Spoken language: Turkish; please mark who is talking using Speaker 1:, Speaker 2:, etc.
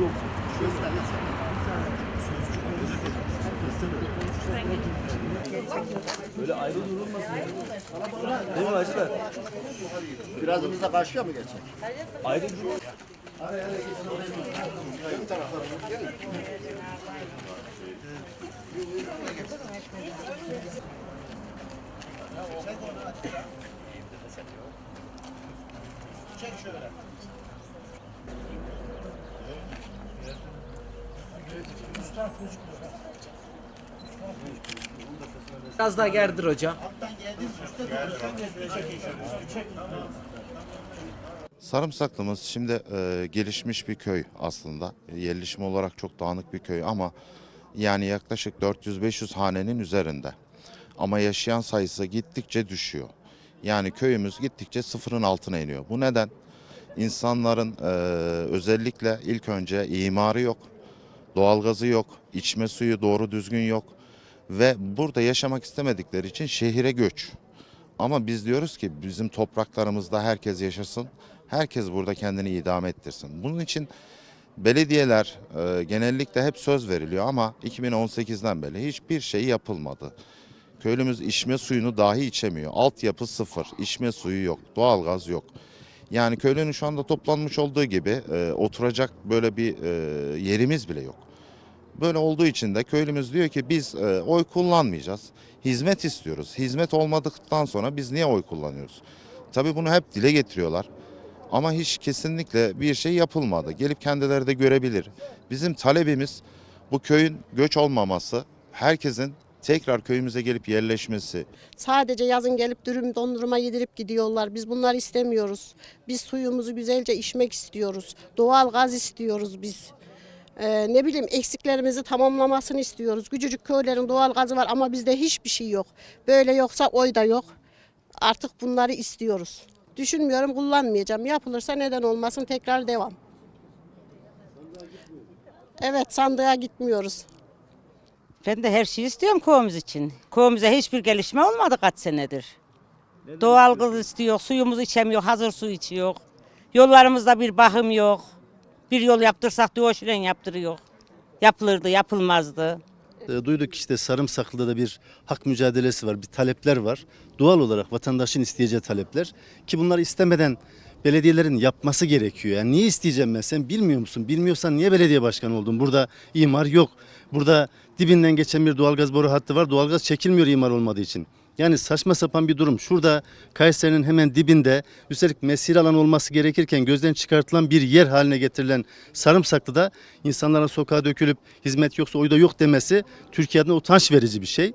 Speaker 1: Yok. Böyle ayrı durulmasın. Değil mi Hacılar?
Speaker 2: Birazımız da karşıya mı geçecek?
Speaker 1: Ayrı durul. Araya da geçin. Bir taraftan. Gelin. Çek şöyle. Biraz daha gerdir hocam.
Speaker 3: Sarımsaklımız şimdi e, gelişmiş bir köy aslında. Yerleşim olarak çok dağınık bir köy ama yani yaklaşık 400-500 hanenin üzerinde. Ama yaşayan sayısı gittikçe düşüyor. Yani köyümüz gittikçe sıfırın altına iniyor. Bu neden? İnsanların e, özellikle ilk önce imarı yok, doğalgazı yok, içme suyu doğru düzgün yok ve burada yaşamak istemedikleri için şehire göç. Ama biz diyoruz ki bizim topraklarımızda herkes yaşasın, herkes burada kendini idame ettirsin. Bunun için belediyeler e, genellikle hep söz veriliyor ama 2018'den beri hiçbir şey yapılmadı. Köylümüz içme suyunu dahi içemiyor. Altyapı sıfır, içme suyu yok, doğalgaz yok. Yani köylünün şu anda toplanmış olduğu gibi e, oturacak böyle bir e, yerimiz bile yok. Böyle olduğu için de köylümüz diyor ki biz e, oy kullanmayacağız. Hizmet istiyoruz. Hizmet olmadıktan sonra biz niye oy kullanıyoruz? Tabii bunu hep dile getiriyorlar. Ama hiç kesinlikle bir şey yapılmadı. Gelip kendileri de görebilir. Bizim talebimiz bu köyün göç olmaması, herkesin tekrar köyümüze gelip yerleşmesi.
Speaker 4: Sadece yazın gelip dürüm dondurma yedirip gidiyorlar. Biz bunları istemiyoruz. Biz suyumuzu güzelce içmek istiyoruz. Doğal gaz istiyoruz biz. Ee, ne bileyim eksiklerimizi tamamlamasını istiyoruz. Küçücük köylerin doğal gazı var ama bizde hiçbir şey yok. Böyle yoksa oy da yok. Artık bunları istiyoruz. Düşünmüyorum kullanmayacağım. Yapılırsa neden olmasın tekrar devam. Evet sandığa gitmiyoruz.
Speaker 5: Ben de her şeyi istiyorum köyümüz için. Köyümüze hiçbir gelişme olmadı kaç senedir. Doğal gaz istiyor, suyumuzu içemiyor, hazır su içiyor. Yollarımızda bir bakım yok. Bir yol yaptırsak diyoşiren yaptırıyor. Yapılırdı, yapılmazdı.
Speaker 6: E, Duyduk işte Sarımsaklı'da da bir hak mücadelesi var, bir talepler var. Doğal olarak vatandaşın isteyeceği talepler ki bunları istemeden belediyelerin yapması gerekiyor. Yani niye isteyeceğim ben sen bilmiyor musun? Bilmiyorsan niye belediye başkanı oldun? Burada imar yok. Burada dibinden geçen bir doğalgaz boru hattı var. Doğalgaz çekilmiyor imar olmadığı için. Yani saçma sapan bir durum. Şurada Kayseri'nin hemen dibinde üstelik mesire alanı olması gerekirken gözden çıkartılan bir yer haline getirilen Sarımsaklı'da insanların sokağa dökülüp hizmet yoksa oyda yok demesi Türkiye'de utanç verici bir şey.